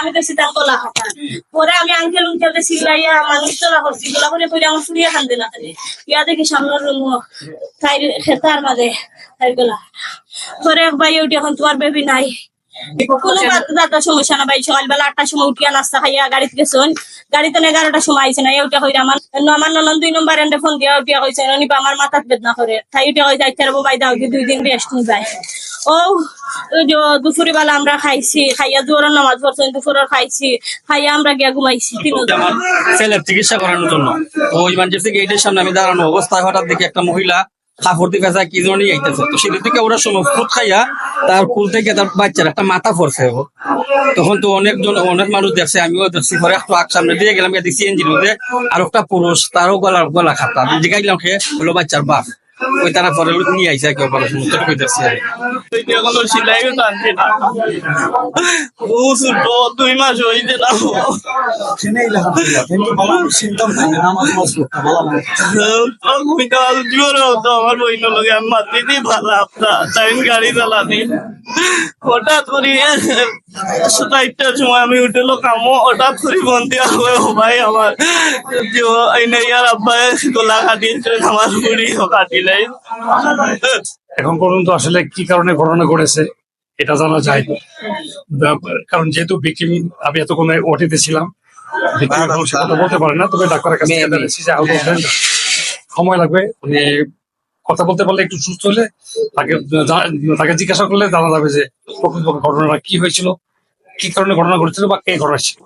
আমি তো সীতার কলা খাতা পরে আমি আঙ্কেল উঙ্কেলকে সিলাইয়া মানুষ তোলা করছি গোলা করে করে আমার ফুরিয়ে খান দিলা ইয়া দেখি সামনের রুম তাই খেতার মাঝে তাই গোলা। পরে ভাই উঠি এখন তোমার বেবি নাই। কোনো দাদা সমস্যা না ভাই সকালবেলা আটটার সময় উঠিয়া নাস্তা খাইয়া গাড়িতে গেছেন। গাড়িতে এগারোটার সময় আইছে না ওটা হইলে আমার আমার ননন দুই নম্বর এন্ডে ফোন দিয়া উঠিয়া হয়েছে আমার মাথাত বেদনা করে। তাই উঠিয়া হয়ে যাইতে বাই দাও দুই দিন রেস্ট যায়। ও দুপুরে বেলা আমরা খাইছি, খাইয়া দুয়ারের নামাজ পড়ছেন, দুপুরের খাইছি, খাইয়া আমরা গিয়া ঘুমাইছি ছেলের চিকিৎসা করানোর জন্য। তো ইমার্জেন্সি গেটের সামনে আমি দাঁড়ানো অবস্থায় হঠাৎ দেখি একটা মহিলা কাপড় কি থেকে ওরা খাইয়া তার কুল থেকে তার বাচ্চার একটা মাথা পড়ছে ও। তখন তো অনেকজন, অনেক মানুষ দেখছে, আমিও দেখছি দিয়ে গেলাম আর একটা পুরুষ, তারও গলা গলা খাতা। জিগাইলাম বাচ্চার বাপ। ওই তারা পরে নিয়ে আইসা কেউ অপারেশন তো কইতেছি। সিলাই টানছে না ও দুই মাস হইতে না। তো আমার বইন লগে আমি মাতি দি ভালো গাড়ি চালানি। হঠাৎ করি সাইটটার সময় আমি উঠেলো কামো হঠাৎ করে বন্দি হবে ভাই আমার যে ইয়ার আব্বাই গোলা কাটিয়েছে আমার বুড়িও কাটিলাই এখন পর্যন্ত আসলে কি কারণে ঘটনা ঘটেছে এটা জানা যায় না। কারণ যেহেতু ভিকটিম আমি এতক্ষণ ওটিতে ছিলাম কথা বলতে পারে না তবে ডাক্তারের কাছে সময় লাগবে উনি কথা বলতে পারলে একটু সুস্থ হলে তাকে তাকে জিজ্ঞাসা করলে জানা যাবে যে প্রকৃতপক্ষে ঘটনাটা কি হয়েছিল। কি কারণে ঘটনা ঘটেছিল বা কে ঘটাচ্ছিল